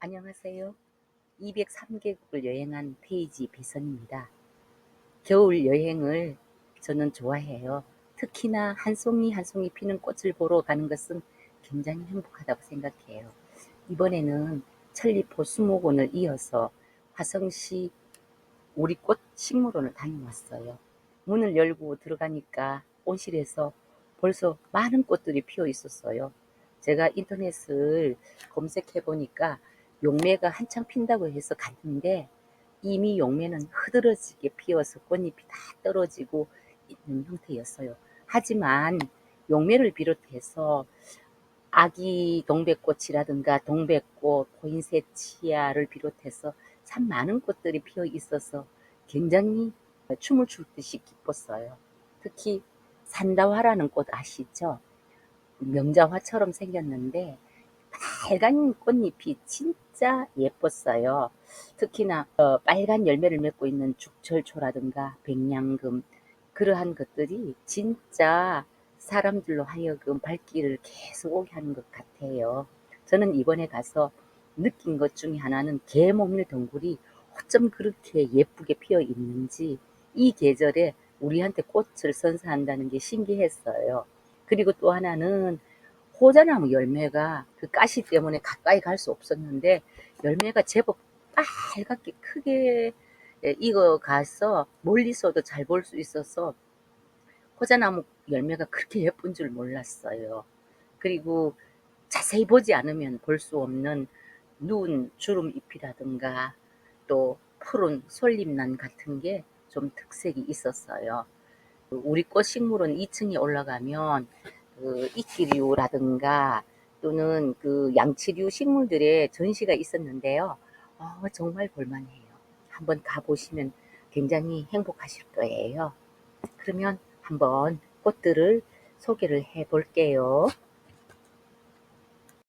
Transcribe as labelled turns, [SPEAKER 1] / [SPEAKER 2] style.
[SPEAKER 1] 안녕하세요. 203개국을 여행한 페이지 배선입니다. 겨울 여행을 저는 좋아해요. 특히나 한 송이 한 송이 피는 꽃을 보러 가는 것은 굉장히 행복하다고 생각해요. 이번에는 천리포 수목원을 이어서 화성시 우리꽃 식물원을 다녀왔어요. 문을 열고 들어가니까 온실에서 벌써 많은 꽃들이 피어 있었어요. 제가 인터넷을 검색해 보니까 용매가 한창 핀다고 해서 갔는데 이미 용매는 흐드러지게 피어서 꽃잎이 다 떨어지고 있는 형태였어요. 하지만 용매를 비롯해서 아기 동백꽃이라든가 동백꽃, 포인세치아를 비롯해서 참 많은 꽃들이 피어 있어서 굉장히 춤을 출 듯이 기뻤어요. 특히 산다화라는 꽃 아시죠? 명자화처럼 생겼는데 빨간 꽃잎이 진짜 예뻤어요. 특히나 어, 빨간 열매를 맺고 있는 죽철초라든가 백냥금 그러한 것들이 진짜 사람들로 하여금 발길을 계속 오게 하는 것 같아요. 저는 이번에 가서 느낀 것 중에 하나는 개목밀 덩굴이 어쩜 그렇게 예쁘게 피어 있는지 이 계절에 우리한테 꽃을 선사한다는 게 신기했어요. 그리고 또 하나는 호자나무 열매가 그 가시 때문에 가까이 갈 수 없었는데 열매가 제법 빨갛게 크게 익어 가서 멀리서도 잘 볼 수 있어서 호자나무 열매가 그렇게 예쁜 줄 몰랐어요. 그리고 자세히 보지 않으면 볼 수 없는 눈 주름 잎이라든가 또 푸른 솔잎난 같은 게 좀 특색이 있었어요. 우리 꽃식물은 2층에 올라가면 그 이끼류라든가 또는 그 양치류 식물들의 전시가 있었는데요. 어, 정말 볼만해요. 한번 가보시면 굉장히 행복하실 거예요. 그러면 한번 꽃들을 소개를 해 볼게요.